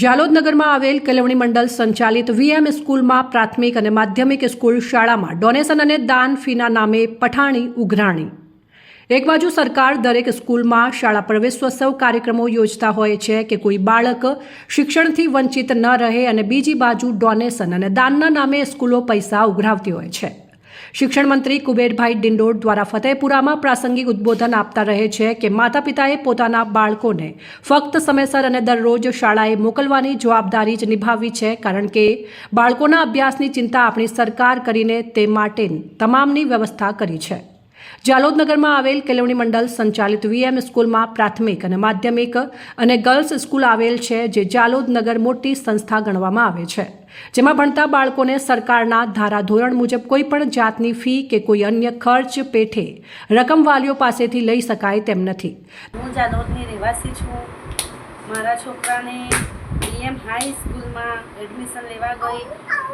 જાલોદ નગરમાં આવેલ કેળવણી મંડળ સંચાલિત વીએમ સ્કૂલમાં પ્રાથમિક અને માધ્યમિક સ્કૂલ શાળામાં ડોનેશન અને દાન ફીના નામે પઠાણી ઉઘરાણી. એક બાજુ સરકાર દરેક સ્કૂલમાં શાળા પ્રવેશોત્સવ કાર્યક્રમો યોજતા હોય છે કે કોઈ બાળક શિક્ષણથી વંચિત ન રહે અને બીજી બાજુ ડોનેશન અને દાનના નામે સ્કૂલો પૈસા ઉઘરાવતી હોય છે. શિક્ષણ મંત્રી કુબેરભાઈ ડિંડોર દ્વારા ફતેપુરામાં પ્રાસંગિક ઉદ્બોધન આપતા રહે છે કે માતા પિતાએ પોતાના બાળકોને ફક્ત સમયસર અને દરરોજ શાળાએ મોકલવાની જવાબદારી જ નિભાવવી છે, કારણ કે બાળકોના અભ્યાસની ચિંતા આપણી સરકાર કરીને તે માટે તમામની વ્યવસ્થા કરી છે. જાલોદ નગરમાં આવેલ કેળવણી મંડળ સંચાલિત વીએમ સ્કૂલમાં પ્રાથમિક અને માધ્યમિક અને ગર્લ્સ સ્કૂલ આવેલ છે, જે જાલોદનગર મોટી સંસ્થા ગણવામાં આવે છે. જેમાં ભણતા બાળકોને સરકારના ધારાધોરણ મુજબ કોઈ પણ જાતની ફી કે કોઈ અન્ય ખર્ચ પેઠે રકમ વાલીઓ પાસેથી લઈ શકાય તેમ નથી. હું જાલોદની રહેવાસી છું. મારા છોકરાને બીએમ હાઈ સ્કૂલમાં એડમિશન લેવા ગઈ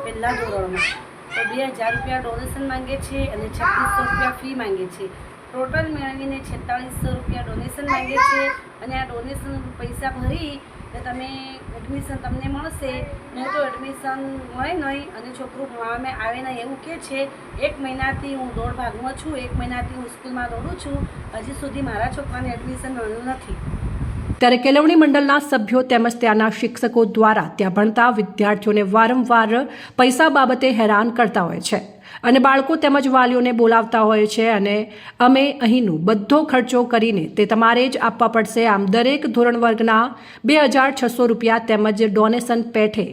પહેલા ધોરણમાં. તો બે હજાર રૂપિયા ડોનેશન માંગે છે અને છત્રીસો રૂપિયા ફી માંગે છે. ટોટલ મેળવીને છેતાળીસો રૂપિયા ડોનેશન માંગે છે અને આ ડોનેશન પૈસા ભરી ને તમે એડમિશન તમને મળશે. નહીં તો એડમિશન મળે નહીં અને છોકરું ભણવામાં આવે નહીં એવું કે છે. એક મહિનાથી હું દોડ ભાગમાં છું, એક મહિનાથી હું સ્કૂલમાં દોડું છું. હજી સુધી મારા છોકરાને એડમિશન મળ્યું નથી. ત્યારે કેળવણી મંડળના સભ્યો તેમજ ત્યાંના શિક્ષકો દ્વારા ત્યાં ભણતા વિદ્યાર્થીઓને વારંવાર પૈસા બાબતે હેરાન કરતા હોય છે અને બાળકો તેમજ વાલીઓને બોલાવતા હોય છે અને અમે અહીંનું બધો ખર્ચો કરીને તે તમારે જ આપવા પડશે. આમ દરેક ધોરણ વર્ગના બે હજાર છસો રૂપિયા તેમજ ડોનેશન પેઠે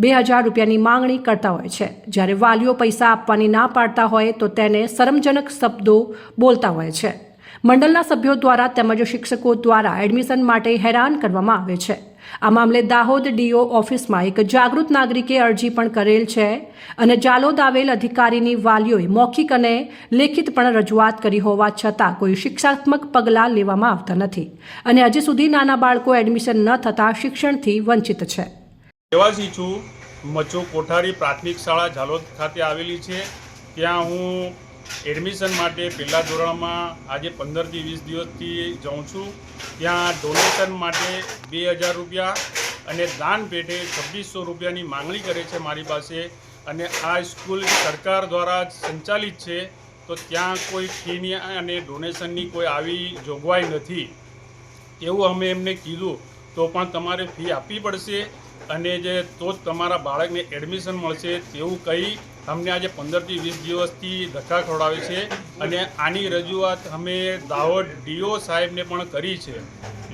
બે હજાર રૂપિયાની માંગણી કરતા હોય છે. જ્યારે વાલીઓ પૈસા આપવાની ના પાડતા હોય તો તેને શરમજનક શબ્દો બોલતા હોય છે. મંડળના સભ્યો દ્વારા તેમજ શિક્ષકો દ્વારા એડમિશન માટે હેરાન કરવામાં આવે છે. આ મામલે દાહોદ ડીઓ ઓફિસમાં એક જાગૃત નાગરિકે અરજી પણ કરેલ છે અને જાલોદ આવેલ અધિકારીની વાલીઓએ મૌખિક અને લેખિત પણ રજૂઆત કરી હોવા છતાં કોઈ શિક્ષાત્મક પગલાં લેવામાં આવતા નથી અને હજી સુધી નાના બાળકો એડમિશન ન થતાં શિક્ષણથી વંચિત છે. છું. મચો કોઠારી પ્રાથમિક શાળા જાલોદ ખાતે આવેલી છે. ત્યાં હું એડમિશન માટે પહેલાં ધોરણમાં આજે પંદરથી વીસ દિવસથી જાઉં છું. ત્યાં ડોનેશન માટે બે હજાર રૂપિયા અને દાન પેટે છવ્વીસો રૂપિયાની માંગણી કરે છે મારી પાસે. અને આ સ્કૂલ સરકાર દ્વારા સંચાલિત છે. તો ત્યાં કોઈ ફીની અને ડોનેશનની કોઈ આવી જોગવાઈ નથી. એવું અમે એમને કીધું. તો પણ તમારે ફી આપવી પડશે. અને જે તો જ તમારા બાળકને એડમિશન મળશે તેવું કહી અમને આજે પંદરથી વીસ દિવસથી ધક્કા ખવડાવે છે. અને આની રજૂઆત અમે દાહોદ ડીઓ સાહેબને પણ કરી છે.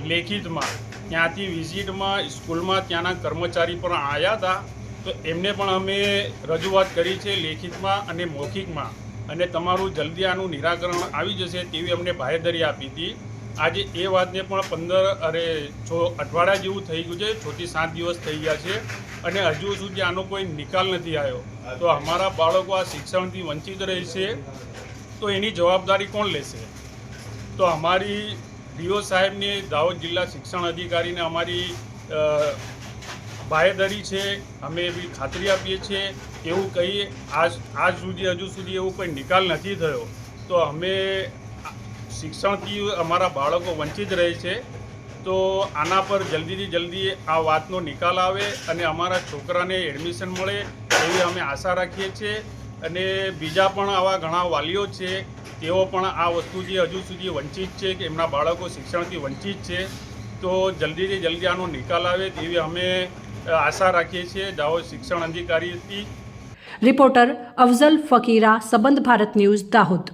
લેખિતમાં. ત્યાંથી વિઝિટમાં, સ્કૂલમાં ત્યાંના કર્મચારી પણ આવ્યા હતા. તો એમને પણ અમે રજૂઆત કરી છે લેખિતમાં અને મૌખિકમાં. અને તમારું જલ્દી આનું નિરાકરણ આવી જશે તેવી અમને બાહેધરી આપી હતી. આજે એ વાતને પણ પંદર અરે છો અઠવાડિયા જેવું થઈ ગયું છે છથી સાત દિવસ થઈ ગયા છે અને હજુ સુધી આનો કોઈ નિકાલ નથી આવ્યો. તો અમારા બાળકો આ શિક્ષણથી વંચિત રહેશે તો એની જવાબદારી કોણ લેશે? તો અમારી ડીઓ સાહેબને દાહોદ જિલ્લા શિક્ષણ અધિકારીને અમારી બાહેધરી છે, અમે એવી ખાતરી આપીએ છીએ, એવું કહીએ, આજ આજ સુધી, હજુ સુધી એવો કોઈ નિકાલ નથી થયો. તો અમે શિક્ષણથી અમારા બાળકો વંચિત રહે છે, તો આના પર જલ્દીથી જલ્દી આ વાતનો નિકાલ આવે અને અમારા છોકરાને એડમિશન મળે એવી અમે આશા રાખીએ છીએ. અને બીજા પણ આવા ઘણા વાલીઓ છે, તેઓ પણ આ વસ્તુથી હજુ સુધી વંચિત છે કે એમના બાળકો શિક્ષણથી વંચિત છે, તો જલ્દીથી જલ્દી આનો નિકાલ આવે તેવી અમે આશા રાખીએ છીએ. દાહોદ શિક્ષણ અધિકારીથી રિપોર્ટર અફઝલ ફકીરા, સંબંધ ભારત ન્યૂઝ દાહોદ.